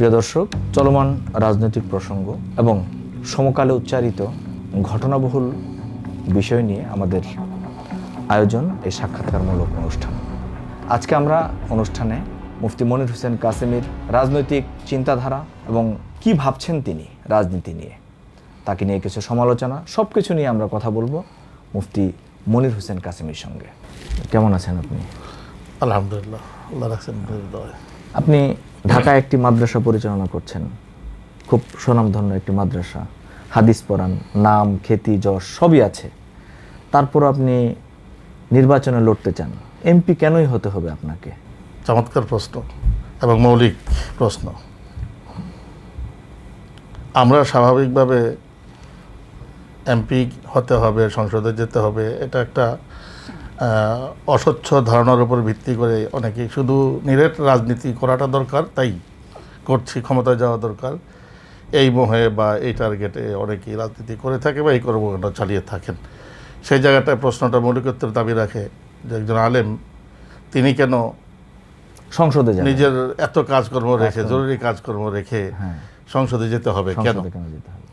প্রিয় দর্শক চলমান রাজনৈতিক প্রসঙ্গ এবং সমকালে উচ্চারিত ঘটনাবহুল বিষয় নিয়ে আমাদের আয়োজন এই সাক্ষাৎকারমূলক অনুষ্ঠান। আজকে আমরা অনুষ্ঠানে মুফতি মনির হোসেন কাসেমির রাজনৈতিক চিন্তাধারা এবং কি ভাবছেন তিনি রাজনীতি নিয়ে তাকে নিয়ে কিছু সমালোচনা সব কিছু নিয়ে আমরা কথা বলব মুফতি মনির হোসেন কাসেমির সঙ্গে। কেমন আছেন আপনি? আলহামদুলিল্লাহ আল্লাহ রাখছেন হৃদয় আপনি ঢাকায় একটি মাদ্রাসা পরিচালনা করছেন। খুব সুনামধন্য একটি মাদ্রাসা। হাদিস পড়ান, নাম খ্যাতি যশ সবই আছে। তারপর আপনি নির্বাচনে লড়তে চান। এমপি কেনই হতে হবে আপনাকে? চমৎকার প্রশ্ন এবং মৌলিক প্রশ্ন। আমরা স্বাভাবিকভাবে এমপি হতে হবে, সংসদে যেতে হবে, এটা একটা অস্বচ্ছ ধারণার উপর ভিত্তি করে অনেকে শুধু নিরেট রাজনীতি করাটা দরকার তাই করছি ক্ষমতায় যাওয়া দরকার। এই মোহে বা এই টার্গেটে অনেকেই রাজনীতি করে থাকে বা এই কর্মকাণ্ড চালিয়ে থাকেন। সেই জায়গাটায় প্রশ্নটা মৌলিকত্বের দাবি রাখে যে একজন আলেম তিনি কেন সংসদে নিজের এত কাজকর্ম রেখে জরুরি কাজকর্ম রেখে হ্যাঁ। সংসদে যেতে হবে কেন? কেন যেতে হবে?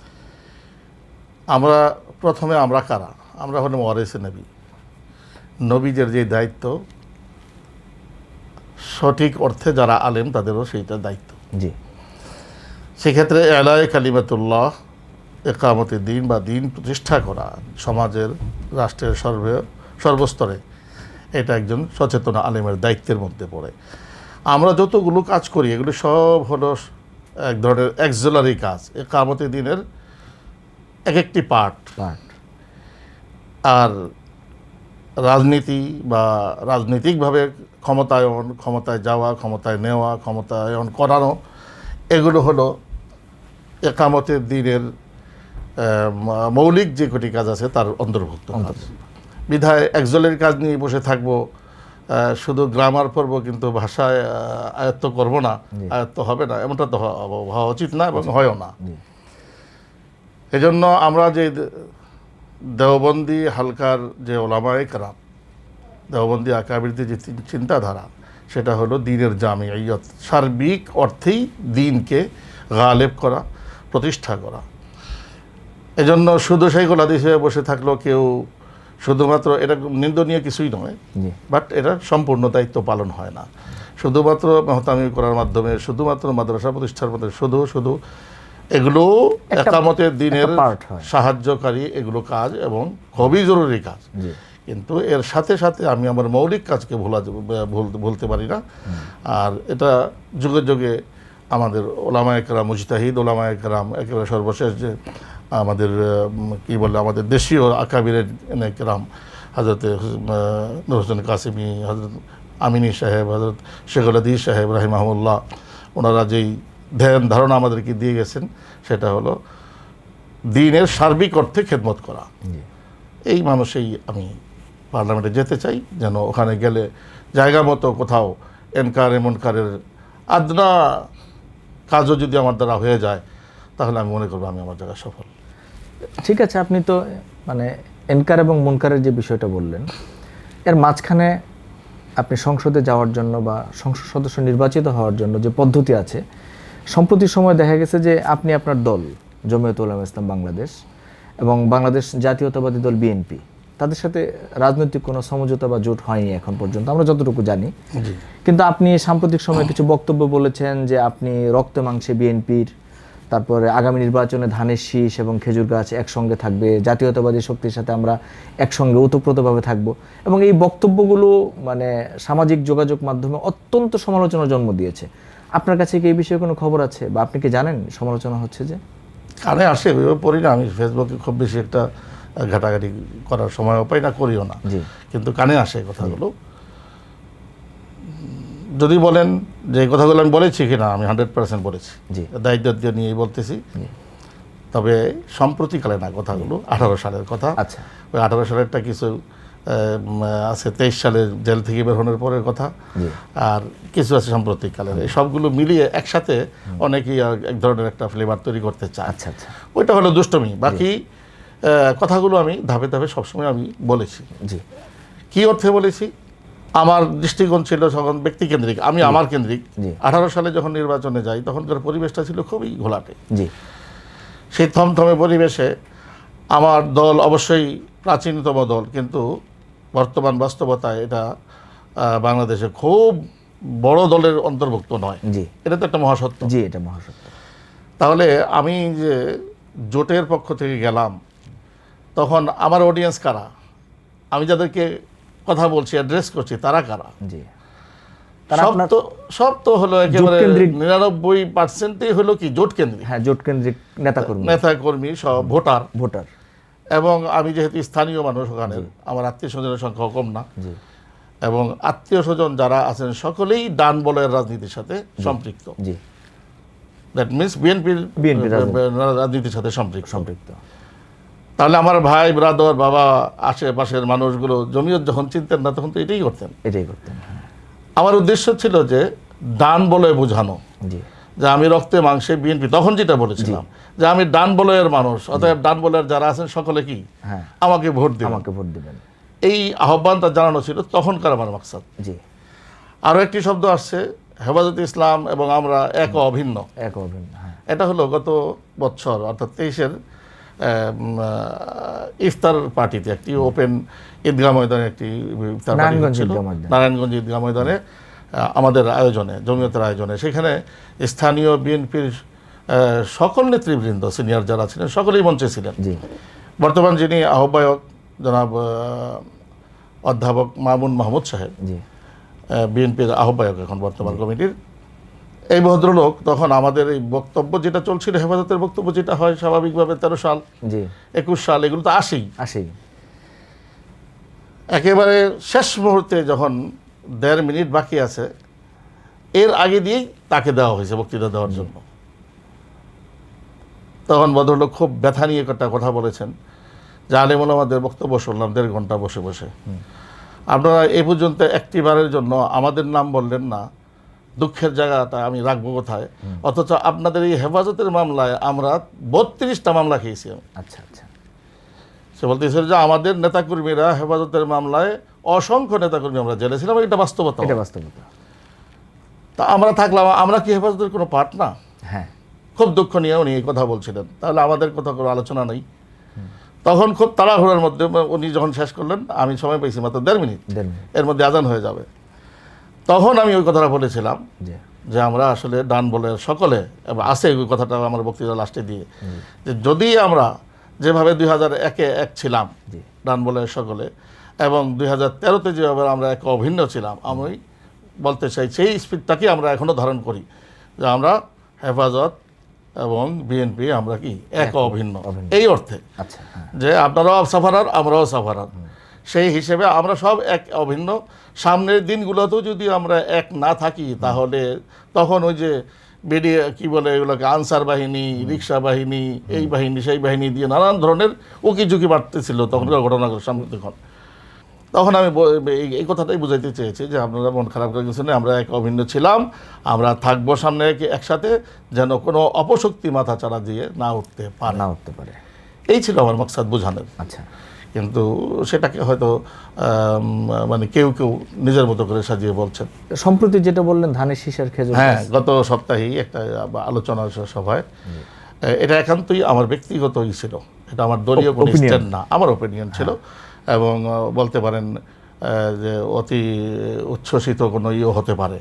আমরা প্রথমে আমরা কারা? আমরা হলাম ওয়ারেসে নবী নবীদের যে দায়িত্ব সঠিক অর্থে যারা আলেম তাদেরও সেইটা দায়িত্ব। জি। সেক্ষেত্রে এলায় কালিমাতুল্লাহ একামতের দিন বা দিন প্রতিষ্ঠা করা সমাজের রাষ্ট্রের সর্বে সর্বস্তরে এটা একজন সচেতন আলেমের দায়িত্বের মধ্যে পড়ে। আমরা যতগুলো কাজ করি এগুলো সব হলো এক ধরনের এক্সেলারি কাজ। একামতে দিনের এক একটি পার্ট পার্ট আর রাজনীতি বা রাজনৈতিকভাবে ক্ষমতায়ন ক্ষমতায় যাওয়া ক্ষমতায় নেওয়া ক্ষমতায়ন করানো এগুলো হলো একামতের দিনের মৌলিক যে কটি কাজ আছে তার অন্তর্ভুক্ত বিধায় একজলের কাজ নিয়ে বসে থাকব শুধু গ্রামার পর্ব কিন্তু ভাষায় আয়ত্ত করব না আয়ত্ত হবে না এমনটা তো হওয়া উচিত না এবং হয়ও না। এজন্য আমরা যে দেওবন্দি হালকার যে ওলামায়ে কারাম দেওবন্দি আকাবিরদের যে চিন্তাধারা সেটা হলো দিনের জামিয়ত সার্বিক অর্থেই দিনকে গালেব করা প্রতিষ্ঠা করা। এজন্য শুধু সেই গোলাদিস হয়ে বসে থাকল কেউ শুধুমাত্র এটা নিন্দনীয় কিছুই নয় বাট এটা সম্পূর্ণ দায়িত্ব পালন হয় না। শুধুমাত্র মেহতামি করার মাধ্যমে শুধুমাত্র মাদ্রাসা প্রতিষ্ঠার মধ্যে শুধু শুধু এগুলো একামতের দিনের সাহায্যকারী এগুলো কাজ এবং খুবই জরুরি কাজ। কিন্তু এর সাথে সাথে আমি আমার মৌলিক কাজকে ভোলা ভুল- ভুলতে পারি না। আর এটা যুগে যুগে আমাদের ওলামা একরাম মুজতাহিদ ওলামা একরাম একেবারে সর্বশেষ যে আমাদের কি বলে আমাদের দেশীয় আকাবিরের একরাম হজরত নুর হোসেন কাসিমি হজরত আমিনী সাহেব হজরত শেখুল আদিস সাহেব রাহিমাহুল্লাহ ওনারা যেই ধ্যান ধারণা আমাদেরকে দিয়ে গেছেন সেটা হলো দিনের সার্বিক অর্থে খেদমত করা। এই মানুষেই আমি পার্লামেন্টে যেতে চাই যেন ওখানে গেলে জায়গা মতো কোথাও এনকার এমনকারের আদনা কাজও যদি আমার দ্বারা হয়ে যায় তাহলে আমি মনে করব আমি আমার জায়গায় সফল। ঠিক আছে আপনি তো মানে এনকার এবং মুনকারের যে বিষয়টা বললেন এর মাঝখানে আপনি সংসদে যাওয়ার জন্য বা সংসদ সদস্য নির্বাচিত হওয়ার জন্য যে পদ্ধতি আছে সম্প্রতি সময় দেখা গেছে যে আপনি আপনার দল জমিয়ত উলামা ইসলাম বাংলাদেশ এবং বাংলাদেশ জাতীয়তাবাদী দল বিএনপি তাদের সাথে রাজনৈতিক কোনো সমঝোতা বা জোট হয়নি এখন পর্যন্ত আমরা যতটুকু জানি। কিন্তু আপনি সাম্প্রতিক সময়ে কিছু বক্তব্য বলেছেন যে আপনি রক্তে মাংসে বিএনপির তারপরে আগামী নির্বাচনে ধানের শীষ এবং খেজুর গাছ একসঙ্গে থাকবে জাতীয়তাবাদী শক্তির সাথে আমরা একসঙ্গে ওতপ্রোতভাবে থাকব এবং এই বক্তব্যগুলো মানে সামাজিক যোগাযোগ মাধ্যমে অত্যন্ত সমালোচনার জন্ম দিয়েছে। আপনার কাছে কি এই বিষয়ে কোনো খবর আছে? বা আপনি কি জানেন? সমালোচনা হচ্ছে যে? কানে আসে ওইভাবে পড়ি না। আমি ফেসবুকে খুব বেশি একটা ঘাটাঘাটি করার সময়ও পাই না করিও না। জি। কিন্তু কানে আসে কথাগুলো। যদি বলেন যে কথাগুলো আমি বলেছি কিনা আমি হান্ড্রেড পার্সেন্ট বলেছি। জি। দায়িত্ব দিয়ে নিয়েই বলতেছি। তবে সম্প্রতিকালে না কথাগুলো আঠারো সালের কথা। আচ্ছা। ওই আঠারো সালেরটা কিছু আছে তেইশ সালের জেল থেকে বের হওয়ার পরের কথা। আর কিছু আছে সাম্প্রতিককালের। এই সবগুলো মিলিয়ে একসাথে অনেকেই আর এক ধরনের একটা ফ্লেভার তৈরি করতে চায়। আচ্ছা আচ্ছা। ওইটা হলো দুষ্টমি। বাকি কথাগুলো আমি ধাপে ধাপে সবসময় আমি বলেছি। জি। কী অর্থে বলেছি? আমার দৃষ্টিকোণ ছিল তখন ব্যক্তিকেন্দ্রিক আমি আমার কেন্দ্রিক। আঠারো সালে যখন নির্বাচনে যাই তখনকার পরিবেশটা ছিল খুবই ঘোলাটে। জি। সেই থমথমে পরিবেশে আমার দল অবশ্যই প্রাচীনতম দল কিন্তু বর্তমান বাস্তবতায় এটা বাংলাদেশে খুব বড় দলের অন্তর্ভুক্ত নয়। জি। এটা তো একটা মহাসত্য। জি এটা মহাসত্য। তাহলে আমি যে জোটের পক্ষ থেকে গেলাম তখন আমার অডিয়েন্স কারা? আমি যাদেরকে কথা বলছি অ্যাড্রেস করছি তারা কারা? জি। তো সব তো হলো একেবারে নিরানব্বই পার্সেন্টই হলো কি জোট কেন্দ্রিক? হ্যাঁ জোট কেন্দ্রিক নেতাকর্মী। নেতা কর্মী সব ভোটার। ভোটার। এবং আমি যেহেতু স্থানীয় মানুষ ওখানে আমার আত্মীয় স্বজনের সংখ্যা কম না। এবং আত্মীয় স্বজন যারা আছেন সকলেই ডান বলের রাজনীতির সাথে সম্পৃক্ত। দ্যাট মিনস বিএনপির রাজনীতির সাথে সম্পৃক্ত। সম্পৃক্ত। তাহলে আমার ভাই ব্রাদর বাবা আশেপাশের মানুষগুলো জমিয়ত যখন চিনতেন না তখন তো এটাই করতেন। এটাই করতেন হ্যাঁ। আমার উদ্দেশ্য ছিল যে ডান বলে বোঝানো। জি। যে আমি রক্তে মাংসে বিএনপি তখন যেটা বলেছিলাম যে আমি ডান বলয়ের মানুষ অতএব ডান বলয়ের যারা আছেন সকলে কি? হ্যাঁ। আমাকে ভোট দেবেন। আমাকে ভোট দিবেন। এই আহ্বানটা জানানো ছিল তখনকার আমার মাকসাদ। জি। আরও একটি শব্দ আসছে হেফাজত ইসলাম এবং আমরা এক অভিন্ন। এক অভিন্ন হ্যাঁ। এটা হলো গত বছর অর্থাৎ তেইশের ইফতার পার্টিতে একটি ওপেন ঈদগাহ ময়দানে একটি ইফতার নারায়ণগঞ্জ ঈদগাহ ময়দানে। আমাদের আয়োজনে জমিয়তের আয়োজনে। সেখানে স্থানীয় বিএনপির সকল নেতৃবৃন্দ সিনিয়র যারা ছিলেন সকলেই মঞ্চে ছিলেন। জি। বর্তমান যিনি আহ্বায়ক জনাব অধ্যাপক মামুন মাহমুদ সাহেব জি। বিএনপির আহ্বায়ক এখন বর্তমান কমিটির। এই ভদ্রলোক তখন আমাদের এই বক্তব্য যেটা চলছিল হেফাজতের বক্তব্য যেটা হয় স্বাভাবিকভাবে তেরো সাল একুশ সাল এগুলো তো আসেই। আসেই। একেবারে শেষ মুহূর্তে যখন দেড় মিনিট বাকি আছে এর আগে দিয়েই তাকে দেওয়া হয়েছে বক্তৃতা দেওয়ার জন্য। তখন ভদ্রলোক খুব ব্যথা নিয়ে একটা কথা বলেছেন যে আলিমুল আমাদের বক্তব্য শুনলাম দেড় ঘণ্টা বসে বসে। আপনারা এই পর্যন্ত একটি বারের জন্য আমাদের নাম বললেন না দুঃখের জায়গাটা আমি রাখব কোথায়? অথচ আপনাদের এই হেফাজতের মামলায় আমরা বত্রিশটা মামলা খেয়েছি আচ্ছা আচ্ছা। সে বলতেছিল যে আমাদের নেতাকর্মীরা হেফাজতের মামলায় অসংখ্য নেতাকর্মী আমরা জেলে ছিলাম এটা বাস্তবতা। এটা বাস্তবতা। তা আমরা থাকলাম আমরা কি হেফাজতের কোনো পার্ট না? হ্যাঁ। খুব দুঃখ নিয়ে উনি এই কথা বলছিলেন। তাহলে আমাদের কথা কোনো আলোচনা নেই। তখন খুব তাড়াহুড়োর মধ্যে উনি যখন শেষ করলেন আমি সময় পেয়েছি মাত্র দেড় মিনিট। এর মধ্যে আজান হয়ে যাবে। তখন আমি ওই কথাটা বলেছিলাম যে আমরা আসলে ডান বলে সকলে এবং আছে ওই কথাটা আমার বক্তৃতা লাস্টে দিয়ে যে যদি আমরা যেভাবে দুই হাজার একে এক ছিলাম ডান বলে সকলে এবং দুই হাজার তেরোতে যেভাবে আমরা এক অভিন্ন ছিলাম আমি বলতে চাই সেই স্পিডটাকে আমরা এখনও ধারণ করি যে আমরা হেফাজত এবং বিএনপি আমরা কি এক অভিন্ন। এই অর্থে আচ্ছা হ্যাঁ। যে আপনারাও সাফারার আমরাও সাফারার। সেই হিসেবে আমরা সব এক অভিন্ন। সামনের দিনগুলোতেও যদি আমরা এক না থাকি তাহলে তখন ওই যে বেরিয়ে কি বলে এগুলোকে আনসার বাহিনী রিক্সা বাহিনী এই বাহিনী সেই বাহিনী দিয়ে নানান ধরনের উকি ঝুঁকি বাড়তেছিল তখনকার ঘটনাগুলো সামনে তখন। তখন আমি এই- কথাটাই বুঝাইতে চেয়েছি যে আপনারা মন খারাপ করে কিছু নেই আমরা এক অভিন্ন ছিলাম আমরা থাকব সামনে একসাথে যেন কোনো অপশক্তি মাথা চাড়া দিয়ে না উঠতে পারে। না উঠতে পারে। এই ছিল আমার মকসাদ বোঝানোর। আচ্ছা। কিন্তু সেটাকে হয়তো মানে কেউ কেউ নিজের মতো করে সাজিয়ে বলছেন। সম্প্রতি যেটা বললেন ধানের শীষের খেজুর হ্যাঁ গত সপ্তাহেই একটা আলোচনা সভায়। এটা একান্তই আমার ব্যক্তিগত ই ছিল। এটা আমার দলীয় কোনো স্ট্যান্ড না আমার ওপিনিয়ন ছিল। এবং বলতে পারেন যে অতি উচ্ছ্বসিত কোনো ইয়ে হতে পারে।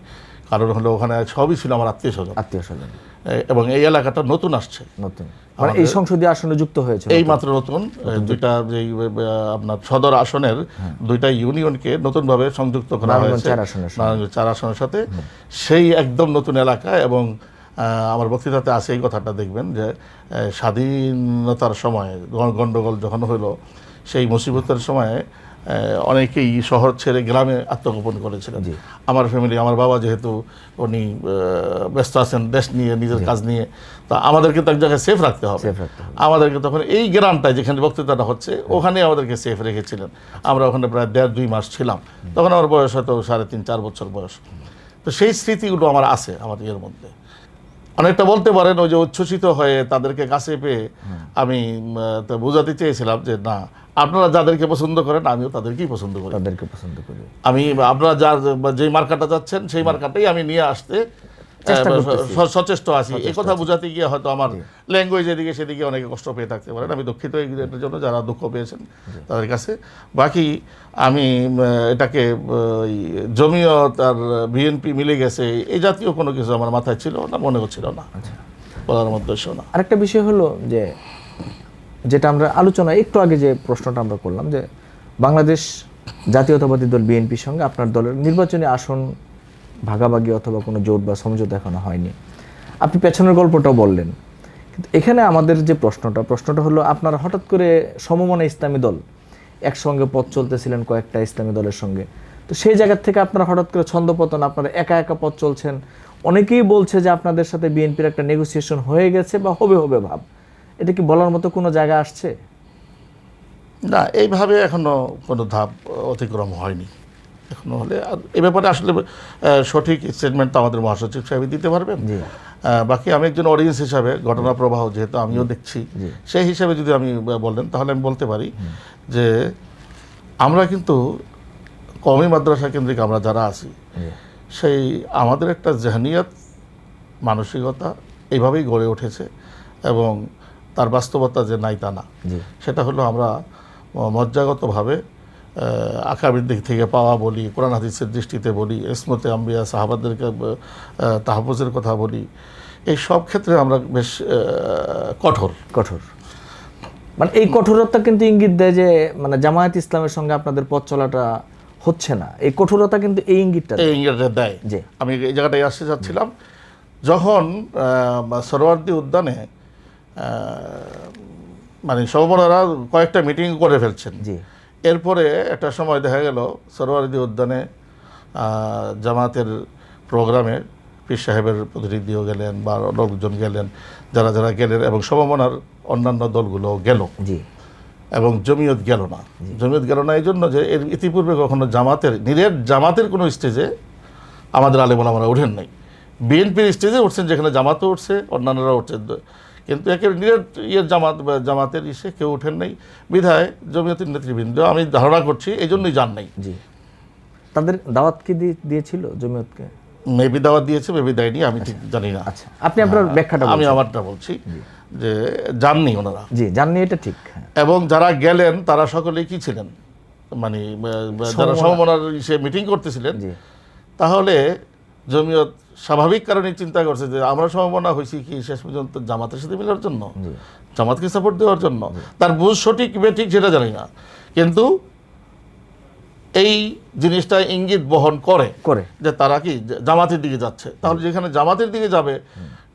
কারণ হলো ওখানে সবই ছিল আমার আত্মীয় স্বজন। আত্মীয় স্বজন। এবং এই এলাকাটা নতুন আসছে। নতুন। মানে এই সংসদীয় আসনে যুক্ত হয়েছে এই মাত্র নতুন দুইটা যে আপনার সদর আসনের দুইটা ইউনিয়নকে নতুনভাবে সংযুক্ত করা হয়েছে। চার আসনের সাথে। সেই একদম নতুন এলাকা এবং আমার বক্তৃতাতে আছে এই কথাটা দেখবেন যে স্বাধীনতার সময় গণ্ডগোল যখন হলো সেই মুসিবতের সময় অনেকেই শহর ছেড়ে গ্রামে আত্মগোপন করেছিলেন। আমার ফ্যামিলি আমার বাবা যেহেতু উনি ব্যস্ত আছেন দেশ নিয়ে নিজের কাজ নিয়ে তা আমাদেরকে তো এক জায়গায় সেফ রাখতে হবে। আমাদেরকে তখন এই গ্রামটায় যেখানে বক্তৃতাটা হচ্ছে ওখানে আমাদেরকে সেফ রেখেছিলেন। আমরা ওখানে প্রায় দেড় দুই মাস ছিলাম। তখন আমার বয়স হয়তো সাড়ে তিন চার বছর বয়স। তো সেই স্মৃতিগুলো আমার আছে আমার ইয়ের মধ্যে। অনেকটা বলতে পারেন ওই যে উচ্ছ্বসিত হয়ে তাদেরকে কাছে পেয়ে আমি তো বোঝাতে চেয়েছিলাম যে না আপনারা যাদেরকে পছন্দ করেন আমিও তাদেরকেই পছন্দ করি। তাদেরকে পছন্দ করি। আমি আপনারা যার যেই মার্কাটা যাচ্ছেন সেই মার্কাটাই আমি নিয়ে আসতে সচেষ্ট আছি। এই কথা বোঝাতে গিয়ে হয়তো আমার ল্যাঙ্গুয়েজ এদিকে সেদিকে অনেকে কষ্ট পেয়ে থাকতে পারেন। আমি দুঃখিত এটার জন্য যারা দুঃখ পেয়েছেন তাদের কাছে। বাকি আমি এটাকে জমিয়ত আর বিএনপি মিলে গেছে এই জাতীয় কোনো কিছু আমার মাথায় ছিল না মনে হচ্ছিল না। আচ্ছা। বলার মধ্যে না। আরেকটা বিষয় হলো যে যেটা আমরা আলোচনা একটু আগে যে প্রশ্নটা আমরা করলাম যে বাংলাদেশ জাতীয়তাবাদী দল বিএনপির সঙ্গে আপনার দলের নির্বাচনী আসন ভাগাভাগি অথবা কোনো জোট বা সমঝোতা এখনও হয়নি। আপনি পেছনের গল্পটাও বললেন। কিন্তু এখানে আমাদের যে প্রশ্নটা প্রশ্নটা হলো আপনারা হঠাৎ করে সমমনা ইসলামী দল একসঙ্গে পথ চলতেছিলেন কয়েকটা ইসলামী দলের সঙ্গে। তো সেই জায়গা থেকে আপনারা হঠাৎ করে ছন্দপতন, আপনারা একা একা পথ চলছেন। অনেকেই বলছে যে আপনাদের সাথে বিএনপির একটা নেগোসিয়েশন হয়ে গেছে বা হবে হবে ভাব। এটা কি বলার মতো কোনো জায়গা আসছে? না, এইভাবে এখনও কোনো ধাপ অতিক্রম হয়নি। এখনও হলে আর এ ব্যাপারে আসলে সঠিক স্টেটমেন্ট তো আমাদের মহাসচিব সাহেব দিতে পারবেন। বাকি আমি একজন অডিয়েন্স হিসাবে ঘটনা প্রবাহ যেহেতু আমিও দেখছি সেই হিসাবে যদি আমি বলেন তাহলে আমি বলতে পারি যে আমরা কিন্তু কওমি মাদ্রাসা কেন্দ্রিক আমরা যারা আছি সেই আমাদের একটা জেহানিয়াত মানসিকতা এইভাবেই গড়ে উঠেছে এবং তার বাস্তবতা যে নাই তা না। সেটা হলো আমরা মজ্জাগতভাবে আকাবির দিক থেকে পাওয়া বলি কোরআন হাদিসের দৃষ্টিতে বলি ইসমতে আম্বিয়া সাহাবাদেরকে তাহাফুজের কথা বলি এই সব ক্ষেত্রে আমরা বেশ কঠোর। কঠোর। মানে এই কঠোরতা কিন্তু ইঙ্গিত দেয় যে মানে জামায়াত ইসলামের সঙ্গে আপনাদের পথ চলাটা হচ্ছে না। এই কঠোরতা কিন্তু এই ইঙ্গিতটা এই ইঙ্গিতটা দেয়। যে আমি এই জায়গাটায় আসতে চাচ্ছিলাম যখন সরোয়ার্দি উদ্যানে মানে সর্বনারা কয়েকটা মিটিং করে ফেলছেন। জি। এরপরে একটা সময় দেখা গেল সরোয়ারদি উদ্যানে জামাতের প্রোগ্রামে পীর সাহেবের প্রতিনিধিও গেলেন বা লোকজন গেলেন যারা যারা গেলেন এবং সমমনার অন্যান্য দলগুলো গেল। জি। এবং জমিয়ত গেল না। জমিয়ত গেল না এই জন্য যে এর ইতিপূর্বে কখনো জামাতের নিরেট জামাতের কোনো স্টেজে আমাদের আলেমন আমরা উঠেন নাই। বিএনপির স্টেজে উঠছেন যেখানে জামাতও উঠছে অন্যান্যরা উঠছেন কিন্তু একে নিরেট ইয়ের জামাত জামাতের ইসে কেউ ওঠেন নাই। বিধায় জমিয়তের নেতৃবৃন্দ আমি ধারণা করছি এই জন্যই যান নাই। জি। তাদের দাওয়াত কি দিয়ে- দিয়েছিল জমিয়তকে? মেবি দাওয়াত দিয়েছে মেবি দেয়নি আমি ঠিক জানি না। আচ্ছা। আপনি আপনার ব্যাখ্যাটা আমি আমারটা বলছি যে যাননি ওনারা। জি জাননি এটা ঠিক হ্যাঁ। এবং যারা গেলেন তারা সকলেই কি ছিলেন? মানে যারা সমমনার সে মিটিং করতেছিলেন জি। তাহলে জমিয়ত স্বাভাবিক কারণে চিন্তা করছে যে আমরা সম্ভাবনা হয়েছি কি শেষ পর্যন্ত জামাতের সাথে মিলার জন্য? জামাতকে সাপোর্ট দেওয়ার জন্য? তার বুঝ সঠিক বেঠিক সেটা জানি না। কিন্তু এই জিনিসটা ইঙ্গিত বহন করে করে। যে তারা কি জামাতের দিকে যাচ্ছে। তাহলে যেখানে জামাতের দিকে যাবে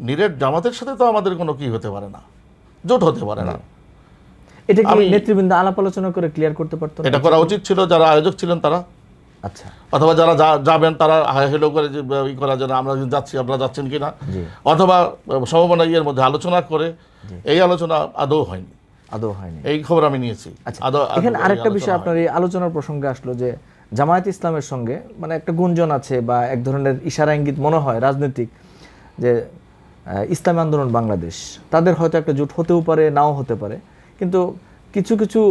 নিরেট জামাতের সাথে তো আমাদের কোনো কি হতে পারে না। জোট হতে পারে না। এটা কি নেতৃবৃন্দ আলাপ আলোচনা করে ক্লিয়ার করতে পারতো এটা করা উচিত ছিল যারা আয়োজক ছিলেন তারা। আচ্ছা। অথবা যারা যাবেন তারা হেলো করে যে ই করা যেন আমরা যাচ্ছি আপনারা যাচ্ছেন কিনা। জি। অথবা সমমনা ইয়ের মধ্যে আলোচনা করে এই আলোচনা আদৌ হয়নি। আদৌ হয়নি। এই খবর আমি নিয়েছি। আচ্ছা এখানে আরেকটা বিষয় আপনার এই আলোচনার প্রসঙ্গে আসলো যে জামায়াত ইসলামের সঙ্গে মানে একটা গুঞ্জন আছে বা এক ধরনের ইশারা ইঙ্গিত মনে হয় রাজনৈতিক যে ইসলামী আন্দোলন বাংলাদেশ। তাদের হয়তো একটা জোট হতেও পারে নাও হতে পারে। কিন্তু কিছু কিছু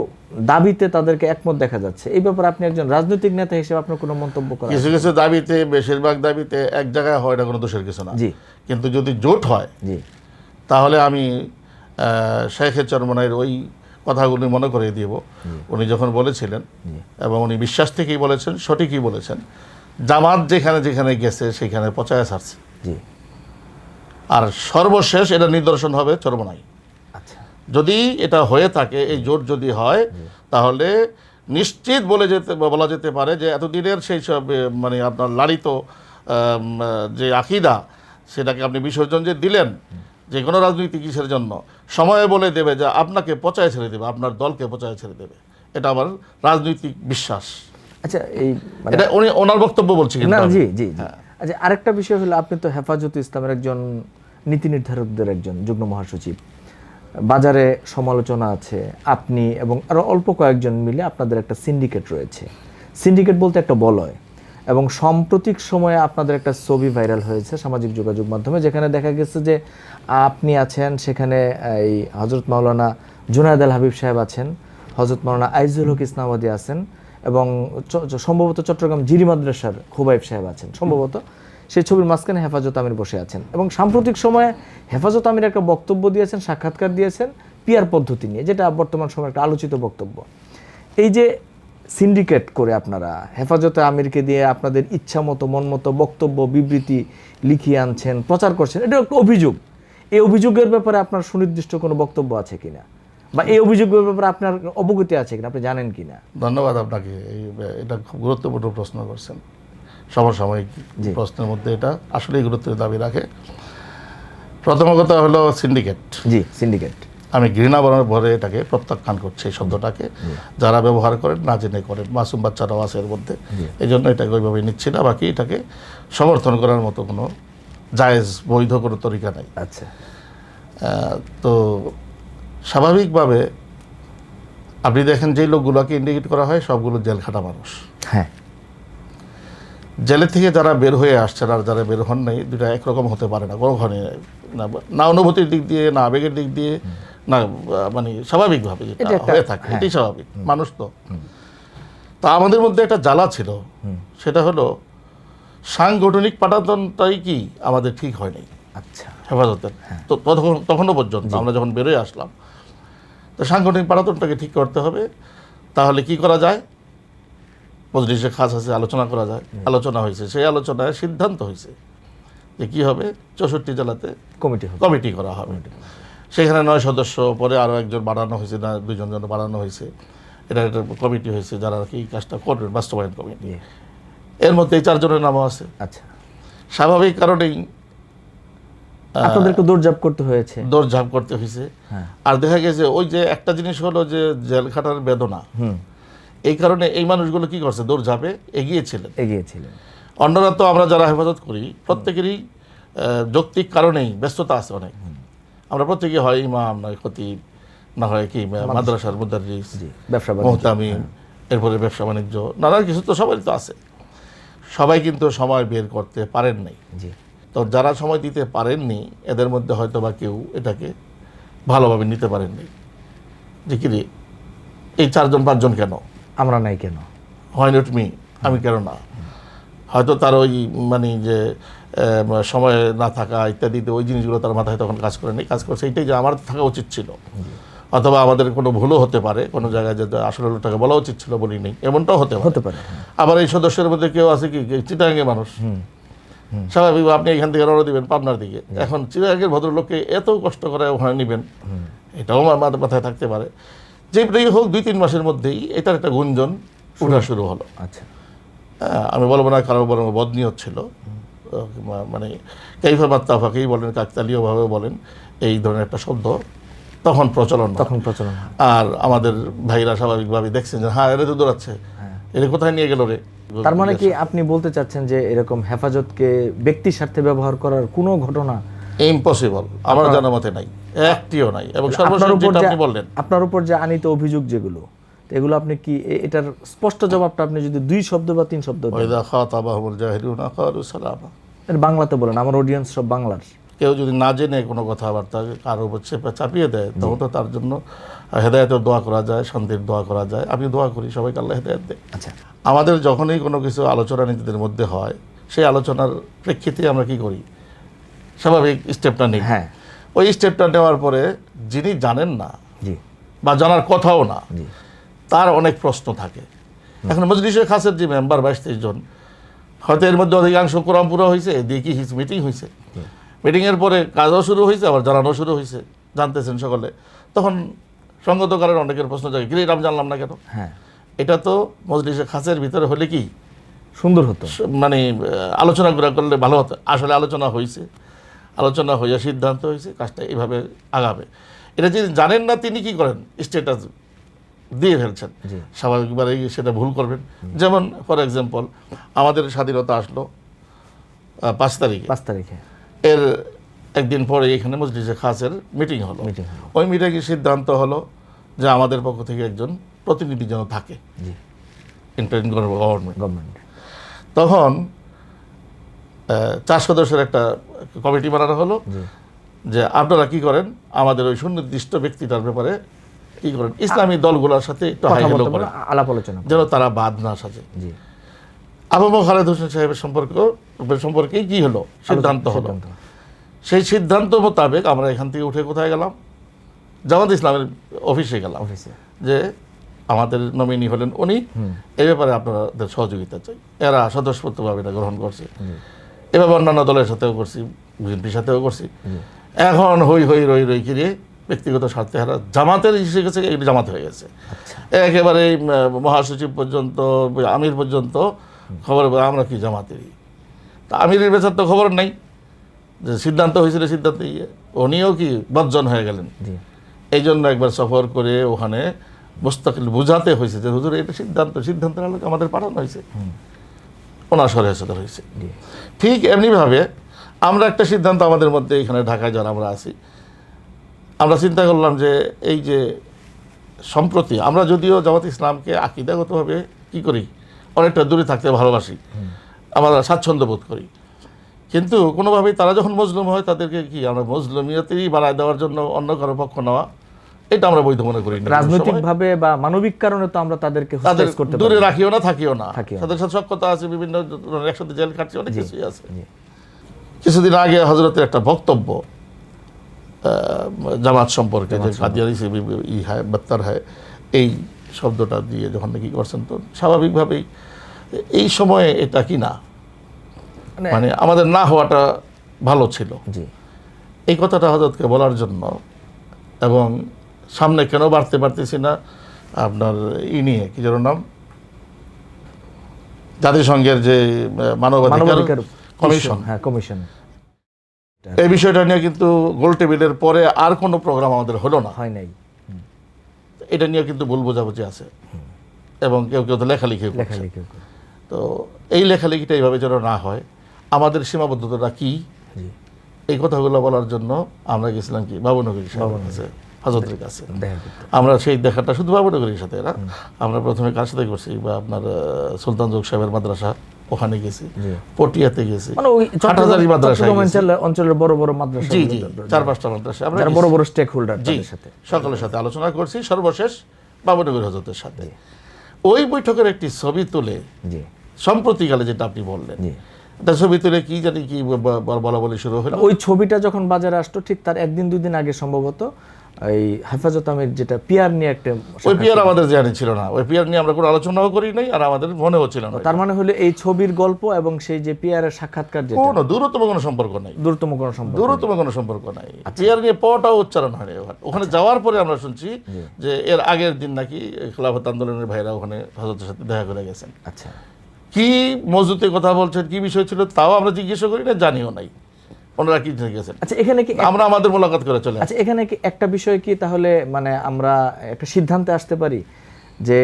দাবিতে তাদেরকে একমত দেখা যাচ্ছে। এই ব্যাপারে আপনি একজন রাজনৈতিক নেতা হিসেবে আপনার কোনো মন্তব্য করা কিছু কিছু দাবিতে বেশিরভাগ দাবিতে এক জায়গায় হয় না কোনো দোষের কিছু না। জি। কিন্তু যদি জোট হয় জি। তাহলে আমি শেখের চরমনাইয়ের ওই কথাগুলি মনে করে দিব। উনি যখন বলেছিলেন এবং উনি বিশ্বাস থেকেই বলেছেন সঠিকই বলেছেন জামাত যেখানে যেখানে গেছে সেখানে পচায় ছাড়ছে। জি। আর সর্বশেষ এটা নিদর্শন হবে চরমনাই। যদি এটা হয়ে থাকে এই জোট যদি হয় তাহলে নিশ্চিত বলে যেতে বলা যেতে পারে যে এতদিনের সেই সব মানে আপনার লালিত যে আকিদা সেটাকে আপনি বিসর্জন যে দিলেন যে কোনো রাজনীতি কিসের জন্য সময়ে বলে দেবে যে আপনাকে পচায় ছেড়ে দেবে আপনার দলকে পচায় ছেড়ে দেবে। এটা আমার রাজনৈতিক বিশ্বাস। আচ্ছা এই মানে এটা উনি ওনার বক্তব্য বলছি কিন্তু না জি জি জি। আচ্ছা আরেকটা বিষয় হলো আপনি তো হেফাজত ইসলামের একজন নীতি নির্ধারকদের একজন যুগ্ম মহাসচিব। বাজারে সমালোচনা আছে, আপনি এবং আরও অল্প কয়েকজন মিলে আপনাদের একটা সিন্ডিকেট রয়েছে। সিন্ডিকেট বলতে একটা বলয় এবং সাম্প্রতিক সময়ে আপনাদের একটা ছবি ভাইরাল হয়েছে সামাজিক যোগাযোগ মাধ্যমে, যেখানে দেখা গেছে যে আপনি আছেন, সেখানে এই হজরত মাওলানা জুনায়দ আল হাবিব সাহেব আছেন হজরত মাওলানা আইজুল হক ইসলামাবাদী আছেন এবং সম্ভবত চট্টগ্রাম জিরি মাদ্রাসার খুবাইব সাহেব আছেন। সম্ভবত সেই ছবির মাঝখানে হেফাজত আমির বসে আছেন এবং সাম্প্রতিক সময়ে হেফাজত আমির একটা বক্তব্য দিয়েছেন, সাক্ষাৎকার দিয়েছেন পিয়ার পদ্ধতি নিয়ে, যেটা বর্তমান সময়ে একটা আলোচিত বক্তব্য। এই যে সিন্ডিকেট করে আপনারা হেফাজতে আমিরকে দিয়ে আপনাদের ইচ্ছা মতো মন মতো বক্তব্য, বিবৃতি লিখিয়ে আনছেন, প্রচার করছেন, এটা একটা অভিযোগ। এই অভিযোগের ব্যাপারে আপনার সুনির্দিষ্ট কোনো বক্তব্য আছে কিনা? বা এই অভিযোগের ব্যাপারে আপনার অবগতি আছে কিনা? আপনি জানেন কিনা? ধন্যবাদ আপনাকে এটা খুব গুরুত্বপূর্ণ প্রশ্ন করছেন। সমসাময়িক। প্রশ্নের মধ্যে এটা আসলেই গুরুত্বের দাবি রাখে। প্রথম কথা হলো সিন্ডিকেট জি সিন্ডিকেট আমি ঘৃণা বর্ণের ভরে এটাকে প্রত্যাখ্যান করছি এই শব্দটাকে। যারা ব্যবহার করেন না জেনে করেন মাসুম বাচ্চারাও আছে এর মধ্যে। এই জন্য এটাকে ওইভাবে নিচ্ছি না বাকি এটাকে সমর্থন করার মতো কোনো জায়েজ বৈধ কোনো তরিকা নাই। আচ্ছা। তো স্বাভাবিকভাবে আপনি দেখেন যেই লোকগুলোকে ইন্ডিকেট করা হয় সবগুলো জেলখাটা মানুষ। হ্যাঁ। জেলের থেকে যারা বের হয়ে আসছেন আর যারা বের হন নাই দুটা একরকম হতে পারে না কোনোখানে না না অনুভূতির দিক দিয়ে না আবেগের দিক দিয়ে না মানে স্বাভাবিকভাবে যেটা হয়ে থাকে হ্যাঁ। এটাই স্বাভাবিক মানুষ তো। তা আমাদের মধ্যে একটা জ্বালা ছিল সেটা হলো সাংগঠনিক পাঠাতনটাই কি আমাদের ঠিক হয়নি আচ্ছা। হেফাজতের হ্যাঁ। তো তখন তখনও পর্যন্ত আমরা যখন বেরোয় আসলাম তো সাংগঠনিক পাঠাতনটাকে ঠিক করতে হবে তাহলে কি করা যায়? মজলিসে খাস আছে আলোচনা করা যায় আলোচনা হয়েছে। সেই আলোচনায় সিদ্ধান্ত হয়েছে যে কি হবে? চৌষট্টি জেলাতে কমিটি কমিটি করা হবে। সেখানে নয় সদস্য পরে আরও একজন বাড়ানো হয়েছে না দুজন জন বাড়ানো হয়েছে। এটা একটা কমিটি হয়েছে যারা আর কি কাজটা করবেন বাস্তবায়ন কমিটি। এর মধ্যে এই চারজনের নামও আছে। আচ্ছা। স্বাভাবিক কারণেই আপনাদেরকে দৌড়ঝাঁপ করতে হয়েছে। দৌড়ঝাঁপ করতে হয়েছে। হ্যাঁ। আর দেখা গেছে ওই যে একটা জিনিস হলো যে জেল খাটার বেদনা। হুম। এই কারণে এই মানুষগুলো কি করছে? দৌড়ঝাঁপে এগিয়েছিলেন। এগিয়েছিলেন। অন্যরা তো আমরা যারা হেফাজত করি প্রত্যেকেরই যৌক্তিক কারণেই ব্যস্ততা আছে অনেক। আমরা প্রত্যেকে হয় ইমাম নয় খতিব না হয় কি মাদ্রাসার মুদারিস ব্যবসা। মোহতামিম এরপরে ব্যবসা বাণিজ্য নানান কিছু তো সবারই তো আছে। সবাই কিন্তু সময় বের করতে পারেন নাই। তো যারা সময় দিতে পারেননি এদের মধ্যে হয়তো বা কেউ এটাকে ভালোভাবে নিতে পারেননি। যে কি এই চারজন পাঁচজন কেন? আমরা নাই কেন? হয় নট মি আমি কেন না? হয়তো তার ওই মানে যে সময় না থাকা ইত্যাদিতে ওই জিনিসগুলো তার মাথায় তখন কাজ করে নেই। কাজ করছে এইটাই যে আমার থাকা উচিত ছিল। অথবা আমাদের কোনো ভুলও হতে পারে। কোনো জায়গায় যে আসলে লোকটাকে বলা উচিত ছিল বলি নেই। এমনটাও হতে হতে পারে। আবার এই সদস্যের মধ্যে কেউ আছে কি? চিটাঙ্গে মানুষ। স্বাভাবিক আপনি এখান থেকে রওনা দিবেন পাবনার দিকে। এখন চিটাঙ্গের ভদ্রলোককে এত কষ্ট করে ওখানে নেবেন। এটাও আমার মাথায় থাকতে পারে। যেটাই হোক দুই তিন মাসের মধ্যেই এটার একটা গুঞ্জন উঠা শুরু হলো। আচ্ছা। হ্যাঁ, আমি বলব না কারও বরং বদনিয়ত ছিল। মানে কেইফা মাত্তাফাকেই বলেন কাকতালীয়ভাবে বলেন এই ধরনের একটা শব্দ তখন প্রচলন তখন প্রচলন আর আমাদের ভাইরা স্বাভাবিকভাবে দেখছেন যে হ্যাঁ এরা তো দৌড়াচ্ছে। এটা কোথায় নিয়ে গেল রে? তার মানে কি আপনি বলতে চাচ্ছেন যে এরকম হেফাজতকে ব্যক্তি স্বার্থে ব্যবহার করার কোনো ঘটনা ইম্পসিবল আমার জানা মতে নাই। একটিও নাই। এবং সর্বশেষ যেটা আপনি বললেন। আপনার উপর যে আনিত অভিযোগ যেগুলো এগুলো আপনি কি এটার স্পষ্ট জবাবটা আপনি যদি দুই শব্দ বা তিন শব্দ দেন। খাতাবাহুল জাহিরুনা কালু সালামা। এর বাংলাতে বলেন আমার অডিয়েন্স সব বাংলার। কেউ যদি না জেনে কোনো কথাবার্তা কারও উপর চেপে চাপিয়ে দেয় তখন তো তার জন্য হেদায়তের দোয়া করা যায় শান্তির দোয়া করা যায়। আমি দোয়া করি সবাইকে আল্লাহ হেদায়ত দেয়। আচ্ছা। আমাদের যখনই কোনো কিছু আলোচনা নিজেদের মধ্যে হয় সেই আলোচনার প্রেক্ষিতে আমরা কি করি? স্বাভাবিক স্টেপটা নিই হ্যাঁ। ওই স্টেপটা নেওয়ার পরে যিনি জানেন না জি। বা জানার কথাও না জি। তার অনেক প্রশ্ন থাকে। এখন মজলিসের খাসের যে মেম্বার বাইশ তেইশ জন হয়তো এর মধ্যে অধিকাংশ কোরআন পুরো হয়েছে এদিকে কি মিটিং হয়েছে মিটিংয়ের পরে কাজও শুরু হয়েছে আবার জানানো শুরু হয়েছে জানতেছেন সকলে। তখন সঙ্গত কারণে অনেকের প্রশ্ন জাগে কিরে আমি জানলাম না কেন? হ্যাঁ। এটা তো মজলিসের খাসের ভিতরে হলে কি? সুন্দর হতো। মানে আলোচনা করে করলে ভালো হতো। আসলে আলোচনা হয়েছে আলোচনা হইয়া সিদ্ধান্ত হয়েছে কাজটা এইভাবে আগাবে। এটা যদি জানেন না তিনি কি করেন? স্ট্যাটাস দিয়ে ফেলছেন। জি। স্বাভাবিকভাবেই সেটা ভুল করবেন। যেমন ফর এক্সাম্পল আমাদের স্বাধীনতা আসলো পাঁচ তারিখে। পাঁচ তারিখে। এর একদিন পরে এখানে মজলিসে খাসের মিটিং হলো। ওই মিটিংয়ে সিদ্ধান্ত হলো যে আমাদের পক্ষ থেকে একজন প্রতিনিধি যেন থাকে ইন্টারিম গভর্নমেন্ট গভর্নমেন্ট তখন চার সদস্যের একটা কমিটি বানানো হলো যে আপনারা কি করেন? আমাদের ওই সুনির্দিষ্ট ব্যক্তিটার ব্যাপারে কি করেন? ইসলামী দলগুলোর সাথে একটু আলাপ আলোচনা যেন তারা বাদ না সাজে। আবু খালেদ হোসেন সাহেবের সম্পর্ক সম্পর্কে কি হলো? সিদ্ধান্ত হলো। সেই সিদ্ধান্ত মোতাবেক আমরা এখান থেকে উঠে কোথায় গেলাম? জামাত ইসলামের অফিসে গেলাম। অফিসে। যে আমাদের নমিনি হলেন উনি। এ ব্যাপারে আপনাদের সহযোগিতা চাই। এরা স্বতঃস্ফূর্তভাবে এটা গ্রহণ করছে। এভাবে অন্যান্য দলের সাথেও করছি বিএনপির সাথেও করছি। এখন হই হই রই রই কিরে ব্যক্তিগত স্বার্থে হারা জামাতের হিসেবে গেছে এটি জামাত হয়ে গেছে। একেবারে মহাসচিব পর্যন্ত আমির পর্যন্ত খবর আমরা কি জামাতেরই? তা আমিরের বেচার তো খবর নাই। যে সিদ্ধান্ত হয়েছিল সিদ্ধান্ত ইয়ে উনিও কি বর্জন হয়ে গেলেন? এই জন্য একবার সফর করে ওখানে মুস্তাকিল বুঝাতে হয়েছে যে হুজুর এটা সিদ্ধান্ত সিদ্ধান্তের আলোকে আমাদের পাঠানো হয়েছে। ওনার সরে সদর হয়েছে। ঠিক এমনিভাবে আমরা একটা সিদ্ধান্ত আমাদের মধ্যে এখানে ঢাকায় যারা আমরা আছি, আমরা চিন্তা করলাম যে এই যে সম্প্রতি আমরা যদিও জামাত ইসলামকে আকিদাগতভাবে কি করি, অনেকটা দূরে থাকতে ভালোবাসি, আমরা স্বাচ্ছন্দ্য বোধ করি। কিন্তু কোনোভাবেই তারা যখন মজলুম হয় তাদেরকে কি আমরা মজলুমিয়তেই বাড়ায় দেওয়ার জন্য অন্য কারও পক্ষ নেওয়া এটা আমরা বৈধ মনে করি না। কোনো রাজনৈতিক ভাবে বা মানবিক কারণে তো আমরা তাদেরকে তাদের করতে দূরে রাখিও না থাকিও না। তাদের সাথে সক্ষতা আছে বিভিন্ন ধরনের একসাথে জেল কাটছে অনেক কিছুই আছে। কিছুদিন আগে হজরতের একটা বক্তব্য জামাত সম্পর্কে যে সে ই হয় বত্তর হয় এই শব্দটা দিয়ে যখন নাকি করছেন তো স্বাভাবিকভাবেই এই সময়ে এটা কি না? মানে- মানে আমাদের না হওয়াটা ভালো ছিল। এই কথাটা হজরতকে বলার জন্য এবং সামনে কেন বাড়তে পারতেছি না? আপনার ই নিয়ে কি যেন নাম? জাতিসংঘের যে মানবাধিকার কমিশন। হ্যাঁ কমিশন। এই বিষয়টা নিয়ে কিন্তু গোল টেবিলের পরে আর কোনো প্রোগ্রাম আমাদের হলো না। হয় নাই। এটা নিয়ে কিন্তু ভুল বোঝাবুঝি আছে। এবং কেউ কেউ তো লেখালেখি তো এই লেখালেখিটা এইভাবে যেন না হয় আমাদের সীমাবদ্ধতাটা কি? এই কথাগুলো বলার জন্য আমরা গেছিলাম কি? বাবুনগরী সাহেবের কাছে হাজতের কাছে। আমরা সেই দেখাটা শুধু বাবুনগরীর সাথে না? আমরা প্রথমে কার সাথে করছি? বা আপনার সুলতান যোগ সাহেবের মাদ্রাসা ওখানে গেছি। পটিয়াতে গেছি। মানে গেছি। অঞ্চলে অঞ্চলের বড় বড় মাদ্রাসা জি জি চার পাঁচটা মাদ্রাসা। আমরা বড় বড় স্টেক হোল্ডার সাথে। সকলের সাথে আলোচনা করছি। সর্বশেষ বাবুনগর হজরতের সাথে। ওই বৈঠকের একটি ছবি তুলে সম্প্রতিকালে যেটা আপনি বললেন একটা ছবি তুলে কি জানি কি বলা বলি শুরু হলো? ওই ছবিটা যখন বাজারে আসতো ঠিক তার একদিন দুই দিন আগে সম্ভবত এই হেফাজত আমির যেটা পিয়ার নিয়ে একটা ওই পিয়ার আমাদের জানি ছিল না। ওই পিয়ার নিয়ে আমরা কোনো আলোচনাও করি নাই আর আমাদের মনেও ছিল না। তার মানে হলো এই ছবির গল্প এবং সেই যে পিয়ারের সাক্ষাৎকার যেটা। কোনো দূরতম কোনো সম্পর্ক নাই। দূরতম কোনো সম্পর্ক দূরতম কোনো সম্পর্ক নাই। পিয়ার নিয়ে পটাও উচ্চারণ হয়নি ওখানে ওখানে যাওয়ার পরে আমরা শুনছি যে এর আগের দিন নাকি খেলাফত আন্দোলনের ভাইরা ওখানে হজরতের সাথে দেখা করে গেছেন। আচ্ছা। কি মজুতে কথা বলছেন কি বিষয় ছিল তাও আমরা জিজ্ঞাসা করি না জানিও নাই। ওনারা কি গেছেন? আচ্ছা এখানে কি আমরা আমাদের মোলাকাত করে চলে। আচ্ছা এখানে কি একটা বিষয় কি তাহলে মানে আমরা একটা সিদ্ধান্তে আসতে পারি যে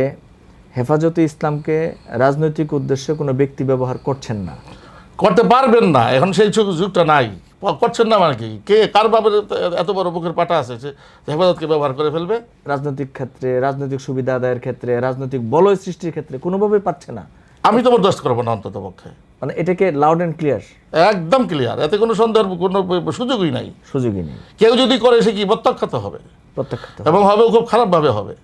হেফাজতে ইসলামকে রাজনৈতিক উদ্দেশ্যে কোনো ব্যক্তি ব্যবহার করছেন না? করতে পারবেন না। এখন সেই যুগটা নাই। করছেন না মানে কি? কে কার বাবার এত বড় বুকের পাটা আছে যে হেফাজতকে ব্যবহার করে ফেলবে? রাজনৈতিক ক্ষেত্রে রাজনৈতিক সুবিধা আদায়ের ক্ষেত্রে রাজনৈতিক বলয় সৃষ্টির ক্ষেত্রে কোনোভাবেই পাচ্ছে না। আমি তো বরদাস্ত করব না অন্তত পক্ষে মানে এটাকে লাউড অ্যান্ড ক্লিয়ার একদম ক্লিয়ার এতে কোনো সন্দেহের কোনো সুযোগই নাই। সুযোগই নেই। কেউ যদি করে সে কি প্রত্যাখ্যাত হবে? প্রত্যাখ্যাত এবং হবে খুব খারাপভাবে হবে।